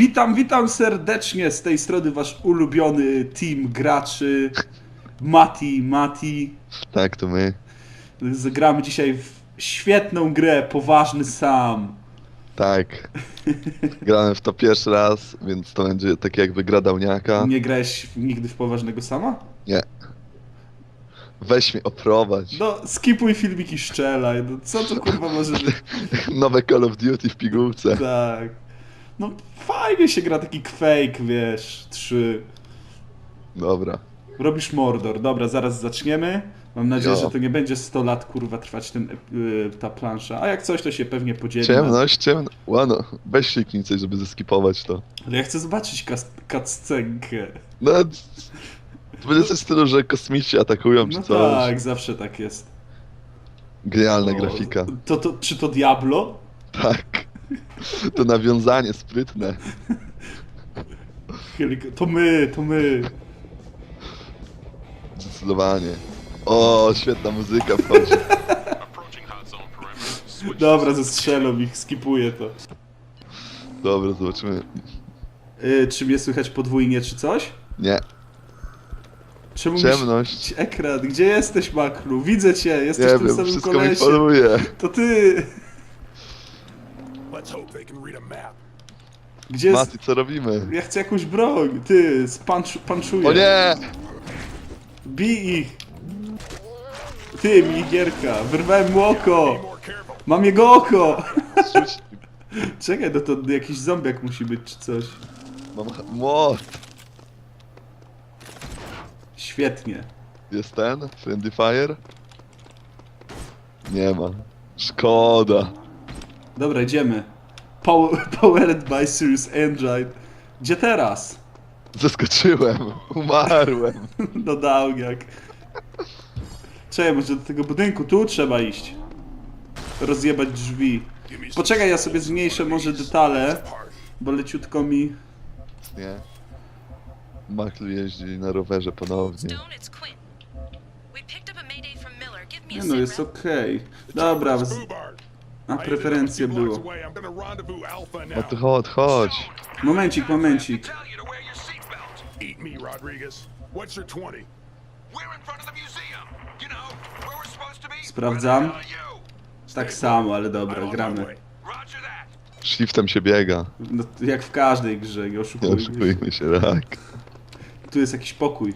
Witam, witam serdecznie z tej strony wasz ulubiony team graczy Mati, Mati. Tak, to my. Zagramy dzisiaj w świetną grę Poważny Sam. Tak. Grałem w to pierwszy raz, więc to będzie tak jakby gra dawniaka. Nie grałeś nigdy w Poważnego Sama? Nie. Weź mnie oprowadź. No, skipuj filmiki szczelaj, no co to kurwa może być? Nowe Call of Duty w pigułce. Tak. No fajnie się gra taki Quake, wiesz, 3. Dobra. Robisz Mordor. Dobra, zaraz zaczniemy. Mam nadzieję, Jo. że to nie będzie 100 lat kurwa trwać ten, y, ta plansza. A jak coś, to się pewnie podzieli. na- Ciemność, ciemno. Łano, weź siknij coś, żeby zeskipować to. Ale ja chcę zobaczyć cutscenkę. No, to będzie coś w stylu, że kosmici atakują czy No coś. tak, zawsze tak jest. Genialna O, grafika. To, to, czy to Diablo? Tak. To nawiązanie sprytne. Helik- To my, to my. Zdecydowanie. O, świetna muzyka wchodzi. Dobra, zestrzelą ich, skipuję to. Dobra, zobaczymy. Y, czy mnie słychać podwójnie, czy coś? Nie, Czemu mi ciemność. Ekran, gdzie jesteś, Maklu? Widzę cię, Nie jesteś w tym wiem, samym wszystko mi kolesie. faluje. To ty! Gdzie jest... Mati, co robimy? Ja chcę jakąś broń, ty, spancz, panczuję. O nie! Bij ich! Ty, minigierka, wyrwałem mu oko! Mam jego oko! Rzuć. Czekaj, no to jakiś zombiak musi być czy coś. Mam ha- młot. Świetnie. Jest ten? Friendly Fire? Nie ma. Szkoda. Dobra, idziemy. Power, powered by Sirius Engine. Gdzie teraz? Zaskoczyłem. Umarłem. No dałgiak. Czekaj, może do tego budynku, tu trzeba iść. Rozjebać drzwi. Poczekaj, ja sobie zmniejszę może detale, bo leciutko mi... Nie. Maklu jeździ na rowerze ponownie. Nie no, jest okej. Dobra, z... A preferencje było. No to chodź, chodź. Momencik, momencik. tell you to wear your seatbelt. Eat me, Rodriguez. What's your 20? We're in front of the museum. You know, where we're supposed to be. Sprawdzam. Tak samo, ale dobra, gramy. Shiftem się biega. No, jak w każdej grze, nie Nie oszukujmy się. oszukujmy się, tak. Tu jest jakiś pokój.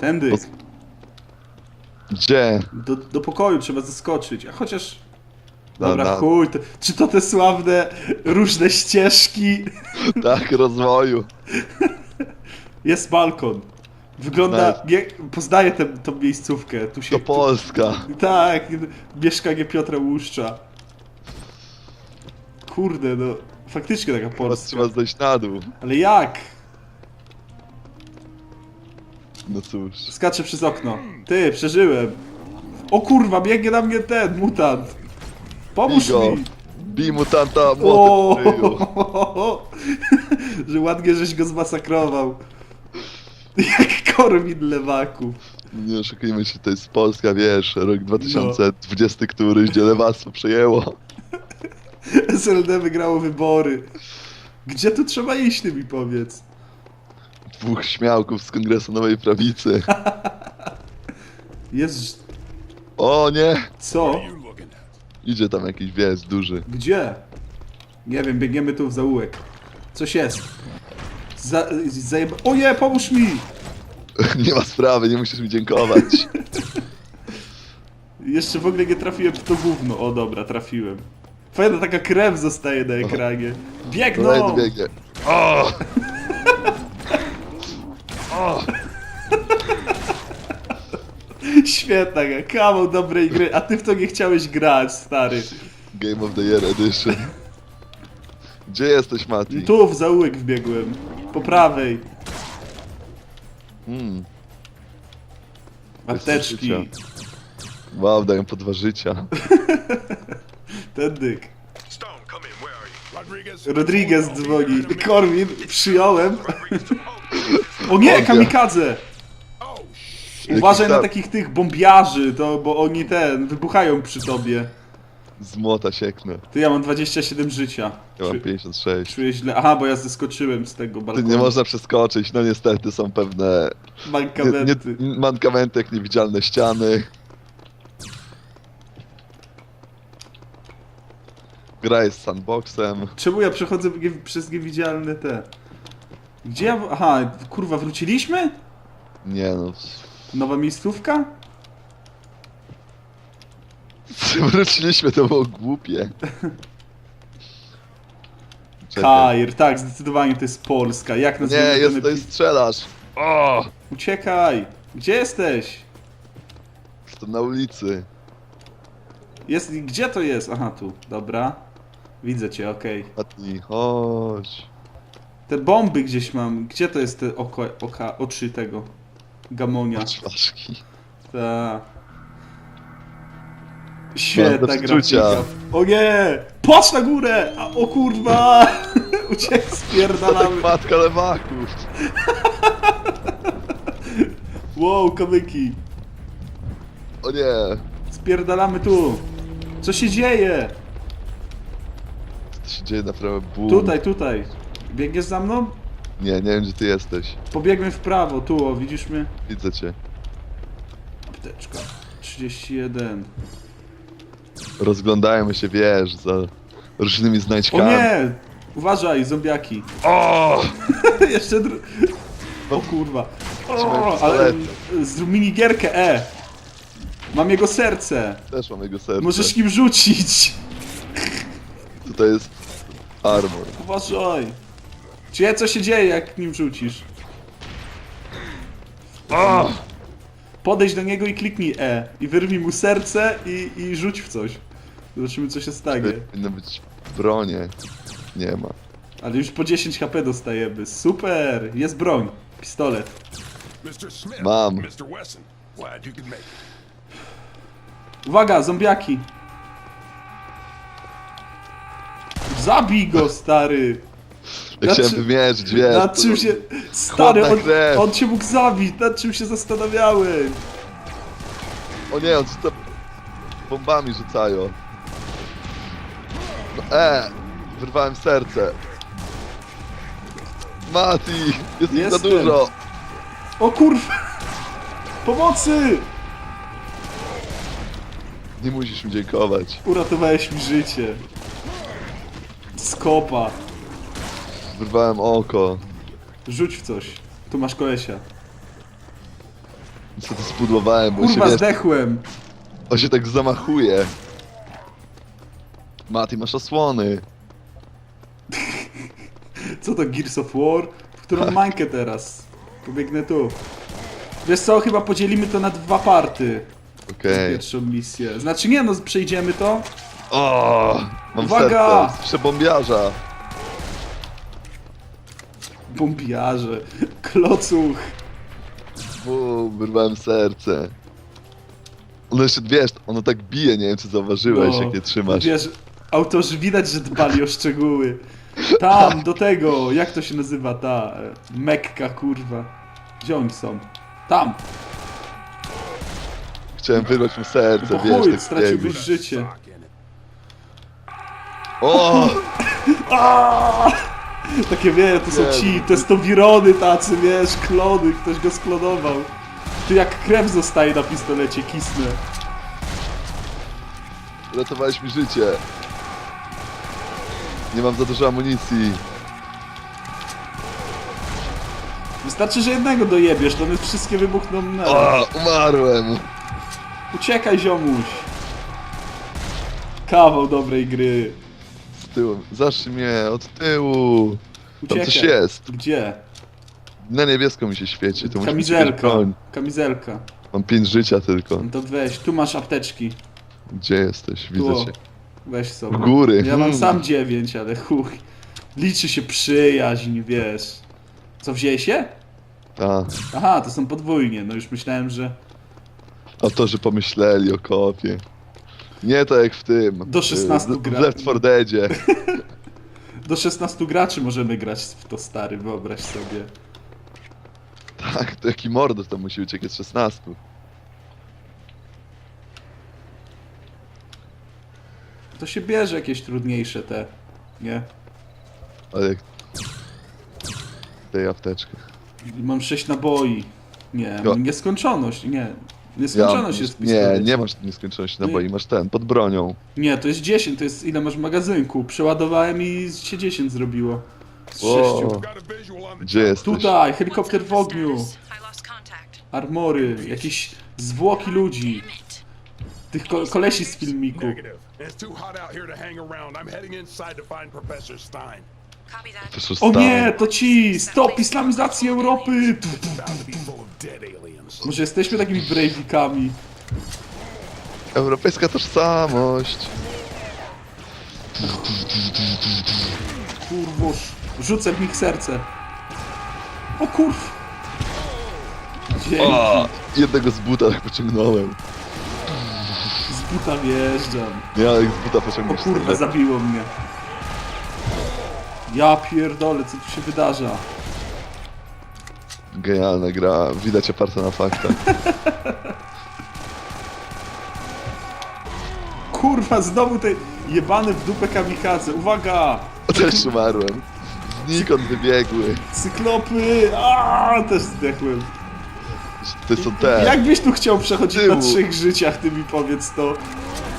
Tędy. Gdzie? Do, do pokoju trzeba zaskoczyć, a chociaż... Dobra, na- chuj, to, czy to te sławne różne ścieżki? Tak, rozwoju. Jest balkon. Wygląda, nie, poznaję tę tą miejscówkę. Tu się... To Polska. Tu, tak, mieszkanie Piotra Łuszcza. Kurde, no, faktycznie taka Teraz Polska. trzeba zejść na dół. Ale jak? No cóż. Skaczę przez okno. Ty, przeżyłem. O kurwa, biegnie na mnie ten mutant. Pomóż Bigo. mi. Bij mutanta w ryju. że ładnie żeś go zmasakrował. Jak Korwin lewaków. Nie oszukujmy się, to jest Polska, wiesz, rok 2020 któryś, gdzie lewactwo przejęło. SLD wygrało wybory. Gdzie tu trzeba iść, ty mi powiedz? Dwóch śmiałków z Kongresu Nowej Prawicy. Jest... O nie! Co? Idzie tam jakiś wies duży. Gdzie? Nie wiem, biegniemy tu w zaułek. Coś jest. Za, zajeba... O nie, pomóż mi! Nie ma sprawy, nie musisz mi dziękować. Jeszcze w ogóle nie trafiłem w to gówno. O dobra, trafiłem. Fajna taka krew zostaje na ekranie. Biegną! Kolejny biegnie. O! Świetna, kawał dobrej gry, a ty w to nie chciałeś grać, stary. Game of the Year Edition. Gdzie jesteś, Mati? Tu w zaułek wbiegłem. Po prawej. Hmm, Apteczki. wow, dają po dwa życia. Ten dyk. Rodriguez. Dzwoni. Korwin, przyjąłem. O nie, kamikadze! Uważaj na takich tych bombiarzy, to, bo oni ten, wybuchają przy tobie. Z młota sieknę. Ty, ja mam 27 życia. Ja mam Czu- 56. Czuję źle. Aha, bo ja zeskoczyłem z tego Ty balkonu. nie można przeskoczyć, no niestety są pewne nie, Mankamenty. nie, mankamenty jak niewidzialne ściany. Gra jest sandboxem. Czemu ja przechodzę nie- przez niewidzialne te... Gdzie ja... Aha, kurwa, wróciliśmy? Nie no. Nowa miejscówka? Wróciliśmy, to było głupie. Czekaj. Kair, tak, zdecydowanie to jest Polska. Jak Nie, nazwiemy jest ten to jest strzelasz. O! Uciekaj! Gdzie jesteś? Jestem na ulicy. Jest, gdzie to jest? Aha, tu, dobra. Widzę cię, okej. Matni, chodź. Te bomby gdzieś mam. Gdzie to jest te oko, oka, oczy tego? Gamonia. Flaszki. Ta. Świetna grafika. O nie! Patrz na górę! A, o kurwa! Uciek, spierdalamy. matka lewaków. Wow, kamyki. O nie. Spierdalamy tu. Co się dzieje? Co się dzieje naprawdę bum. Tutaj, tutaj. Biegniesz za mną? Nie, nie wiem gdzie ty jesteś. Pobiegłem w prawo, tu, o, widzisz mnie? Widzę cię. Apteczka. 31. Rozglądajmy się, wiesz, za różnymi O znajdźkami. nie! Uważaj, zombiaki. O! Jeszcze dru... O kurwa. O, ale zrób minigierkę E. Mam jego serce. Też mam jego serce. Możesz nim rzucić. Tutaj jest armor. Uważaj. Czy co się dzieje, jak nim rzucisz? O! Podejdź do niego i kliknij E. I wyrwij mu serce i, i rzuć w coś. Zobaczymy, co się stanie. Powinny być bronie. Nie ma. Ale już po 10 HP dostajemy. Super! Jest broń. Pistolet. Mam. Uwaga, zombiaki! Zabij go, stary! Ja chciałem czym- wymierzyć, wiesz. Nad to- czym się... Stary, on, krew. on cię mógł zabić, nad czym się zastanawiałem? O nie, on rzuca... Bombami rzucają. No, e! Wyrwałem serce. Mati! Jest ich za Jestem. dużo! O kurwa! Pomocy! Nie musisz mi dziękować. Uratowałeś mi życie. Skopa. Wyrwałem oko. Rzuć w coś. Tu masz kolesia. Niestety spudłowałem, bo się, Kurwa, wiesz, zdechłem. on się tak zamachuje. Mati, masz osłony. Co to, Gears of War? W którą mańkę teraz? Pobiegnę tu. Wiesz co, chyba podzielimy to na dwa party. Okej. Pierwszą misję. Znaczy nie no, przejdziemy to. O, Mam Uwaga! serce z przebombiarza. Bombiarze. Klocuch. Bum, wyrwałem serce. Ono jeszcze, wiesz, ono tak bije, nie wiem czy zauważyłeś, jak je trzymasz. No, Wiesz, autorzy widać, że dbali o szczegóły. Tam, do tego, jak to się nazywa ta e, Mekka, kurwa. Gdzie oni są? Tam, Chciałem wyrwać mu serce, bo wiesz, chuj, tak straciłbyś życie. O! Aaaa! Takie wie, to są ci no. testowirony tacy, wiesz, klony, ktoś go sklonował. Tu jak krew zostaje na pistolecie, kisnę. Uratowałeś mi życie. Nie mam za dużo amunicji. Wystarczy, że jednego dojebiesz, to one wszystkie wybuchną na... O, umarłem. Uciekaj, ziomuś! Kawał dobrej gry. Tyłu. Zacznij mnie, od tyłu. Tam Uciekaj. coś jest. Gdzie? Na niebiesko mi się świeci, to musi być jakaś Kamizelka. broń. Kamizelka. Mam pięć życia tylko. No to weź, tu masz apteczki. Gdzie jesteś? Tu. Widzę cię. Weź sobie. Góry. Ja mam Hmm. sam dziewięć, ale chuj. Liczy się przyjaźń, wiesz. Co, wzięłeś się? A, Aha, to są podwójnie, no już myślałem, że autorzy pomyśleli o kopie. Nie tak jak w tym. Do 16 y, w- gra. W Left 4 Deadzie. do 16 graczy możemy grać w to stary, wyobraź sobie. Tak, to jaki mordor tam musi uciekać z 16. To się bierze jakieś trudniejsze te, nie? Ale jak... Tej apteczki. I Mam 6 naboi. Nie, mam nieskończoność, nie. Nieskończoność jest w Nie, nie masz nieskończoności naboi, masz ten, pod bronią. Nie, to jest 10, to jest ile masz w magazynku. Przeładowałem i się 10 zrobiło. Z Wow. 6. Got a visual on the Gdzie jesteś? Tutaj, helikopter w ogniu, armory, jakieś zwłoki ludzi, tych ko kolesi z filmiku. To O nie, to ci! Stop islamizacji Europy! Tu, tu. About Może jesteśmy takimi brejwikami? Europejska tożsamość. Kurwoż, rzucę w nich serce. O kurw! Dzięki, O, jednego z buta tak pociągnąłem. z buta wjeżdżam. Ja jak z buta O kurwa, zabiło mnie. Ja pierdolę, co tu się wydarza? Genialna gra, widać oparta na faktach. Kurwa, znowu te jebane w dupę kamikadze. Uwaga! Też umarłem. Znikąd wybiegły. Cyklopy! Aaaa, też zdechłem. To są te. Jak byś tu chciał przechodzić Tyłu. na trzech życiach, ty mi powiedz to.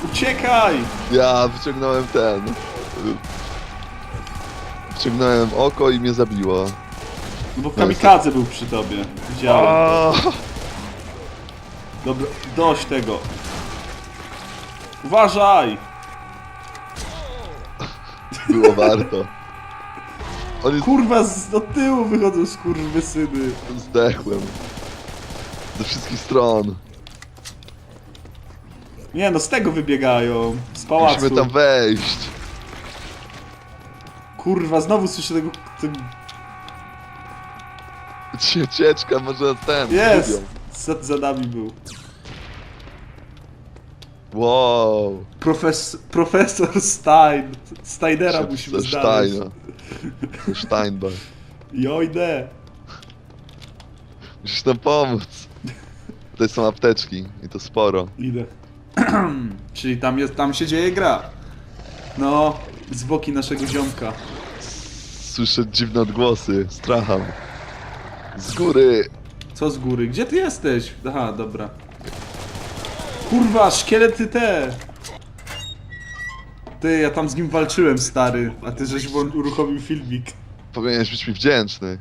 Uciekaj! Ja wyciągnąłem ten. Wyciągnąłem oko i mnie zabiło. No bo kamikadze był przy tobie. Widziałem. O, Dobra, dość tego. Uważaj! było warto. Oni Kurwa, z, do tyłu wychodzą skurwysyny. zdechłem. Ze wszystkich stron. Nie no, z tego wybiegają. Z pałacu. Musimy tam wejść. Kurwa, znowu słyszę tego... tego... Ci ucieczka, może ten. Jest! Za, za nami był. Wow. Profes, profesor Stein. Steinera musimy Ze znaleźć. Steina. Ze Steinbach. Jojdę. Musisz nam pomóc. Tutaj są apteczki i to sporo. Idę. Czyli tam, jest, tam się dzieje gra. No, zwłoki naszego ziomka. Słyszę dziwne odgłosy, stracham. Z góry. Co z góry? Gdzie ty jesteś? Aha, dobra. Kurwa, szkielety te! Ty, ja tam z nim walczyłem, stary. A ty żeś włą- uruchomił filmik. Powinieneś być mi wdzięczny.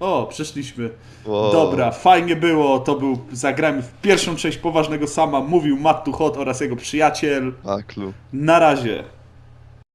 O, przeszliśmy. Wow. Dobra, fajnie było. To był, zagramy w pierwszą część poważnego sama. Mówił Matt Hot oraz jego przyjaciel. Aklu. Na razie.